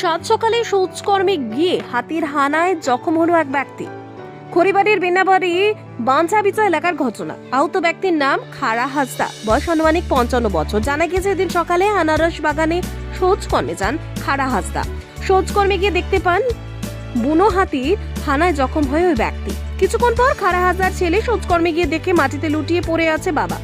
সাত সকালে শৌচকর্মে গিয়ে হাতির হানায় জখম হলো এক ব্যক্তি। খড়িবাড়ির বিনাবাড়ি বাঞ্চাবিচা এলাকার ঘটনা। আহত ব্যক্তির নাম খাড়া হাসদা বয়স আনুমানিক পঞ্চান্ন বছর। জানা গেছে এদিন সকালে আনারস বাগানে শৌচকর্মে যান খাড়া হাসদা শৌচকর্মে গিয়ে দেখতে পান বুনো হাতির হানায় জখম হয় ওই ব্যক্তি। কিছুক্ষণ পর খাড়া হাজার ছেলে শৌচকর্মে গিয়ে দেখে মাটিতে লুটিয়ে পড়ে আছে বাবা।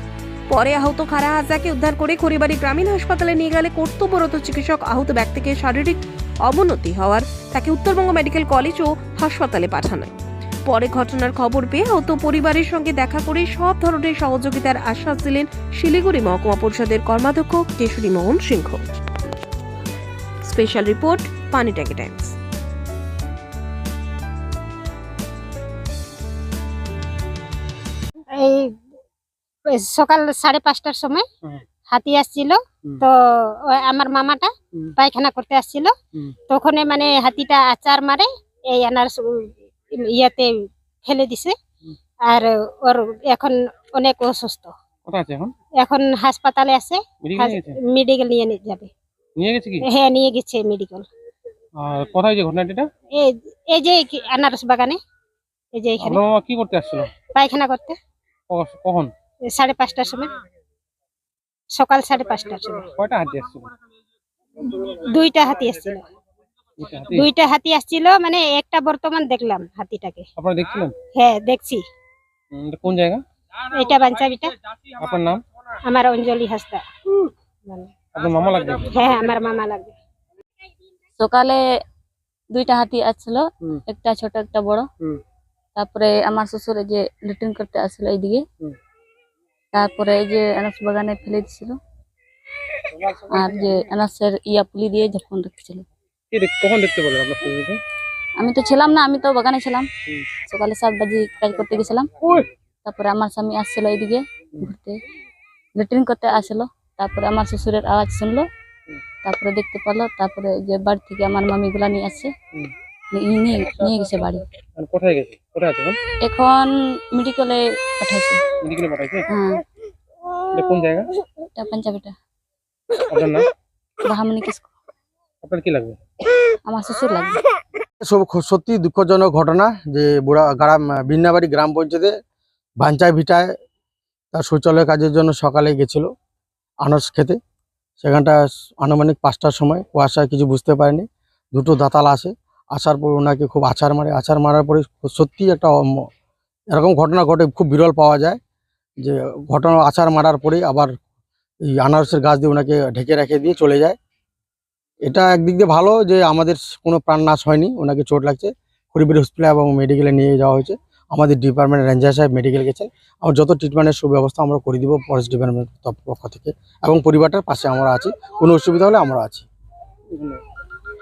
পরে আহত খাড়া হাজাকে উদ্ধার করে খড়িবাড়ি গ্রামীণ হাসপাতালে নিয়ে গেলে কর্তব্যরত চিকিৎসক আহত ব্যক্তিকে শারীরিক অবনতি হওয়ার তাকে উত্তরবঙ্গ মেডিকেল কলেজ ও হাসপাতালে পাঠানো। পরে ঘটনার খবর পেয়ে আহত পরিবারের সঙ্গে দেখা করে সব ধরনের সহযোগিতার আশ্বাস দিলেন শিলিগুড়ি মহকুমা পরিষদের কর্মাধ্যক্ষ Keshari Mohan Singha. Special report Panitanki Times. এই সকাল সাড়ে পাঁচটার সময়। হাতি আসছিল। তো আমার মামাটা পায়খানা করতে আসছিল। তখন মানে হাতিটা আচার মারে এই আনারস ইয়াতে ফেলে দিছে। আর ওর এখন অনেক অসুস্থ। এখন? হাসপাতালে আছে। মেডিকেল নিয়ে যাবে। নিয়ে গেছে কি? হ্যাঁ নিয়ে গেছে মেডিকেল আর কোথায় যে ঘটনাটা এই এই যে আনারস বাগানে। এই যে এখানে। কি করতে আসছিল? পায়খানা করতে। কখন? সাড়ে পাঁচটার সময়। সকাল সাড়ে পাঁচটার সময় কয়টা হাতি আসছিল? দুইটা হাতি আসছিল। দুইটা হাতি? আসছিল মানে একটা বর্তমান দেখলাম হাতিটাকে। আপনারা দেখছিলেন? হ্যাঁ দেখছি। কোন জায়গা? এটা বাঞ্চাবিটা। আপনার নাম? আমার অঞ্জলি হাসদা মানে, আপনার মামা লাগবে? হ্যাঁ আমার মামা লাগবে। সকালে দুইটা হাতি আসছিল একটা ছোট একটা বড়। তারপরে আমার শ্বশুর যে লেট্রিন করতে আসছিল এইদিকে। তারপরে এই যে আনাস বাগানে ফেলে দিছিল। আর যে আনাসের ইয়া পুলি দিয়ে যখন রেখেছিল কখন দেখতে পেলেন আপনার শ্বশুরকে আমি তো ছিলাম না আমি তো বাগানে ছিলাম। সকালে সাত বাজে কাজ করতে গেছিলাম। তারপরে আমার স্বামী আসছিল এইদিকে ঘুরতে। লেট্রিন করতে আসলো। তারপরে আমার শ্বশুরের আওয়াজ শুনলো। তারপরে দেখতে পেল তারপরে যে বাড়ি থেকে আমার মামিগুলা নিয়ে আসছে। নিয়ে গেছে বাড়ি। আর কোথায় গেছে? কোথায় আছে এখন? মেডিকেলে পাঠাইছে। মেডিকেলে পাঠাইছে? হ্যাঁ। এটা কোন জায়গা? এটা পাঞ্জাবিটা। আপনার নাম? বাহামনি কিসকো। আপনার কি লাগবে? আমার শ্বশুর লাগবে। সব সত্যি দুঃখজনক ঘটনা যে বুড়া গ্রাম বিন্নাবাড়ি গ্রাম পঞ্চায়েতে বাঞ্চাই ভিটায় তার শৌচালয় কাজের জন্য সকালে গেছিল আনারস খেতে। সেখানটা আনুমানিক পাঁচটার সময় কুয়াশায় কিছু বুঝতে পারেনি। দুটো দাতাল আসে আসার পর ওনাকে খুব আছাড় মারে। আছাড় মারার পরে সত্যি একটা এরকম ঘটনা ঘটে, খুব বিরল পাওয়া যায় যে ঘটনা আছাড় মারার পরেই আবার এই আনারসের গাছ দিয়ে ওনাকে ঢেকে রেখে দিয়ে চলে যায়। এটা একদিক দিয়ে ভালো যে আমাদের কোনো প্রাণ নাশ হয়নি, ওনাকে চোট লাগছে। খড়িবাড়ি হসপিটাল এবং মেডিকেলে নিয়ে যাওয়া হয়েছে। আমাদের ডিপার্টমেন্ট রেঞ্জার সাহেব মেডিকেল গেছেন। আর যত ট্রিটমেন্টের সুব্যবস্থা আমরা করে দিব ফরেস্ট ডিপার্টমেন্ট পক্ষ থেকে এবং পরিবারটার পাশে আমরা আছি। কোনো অসুবিধা হলে আমরা আছি।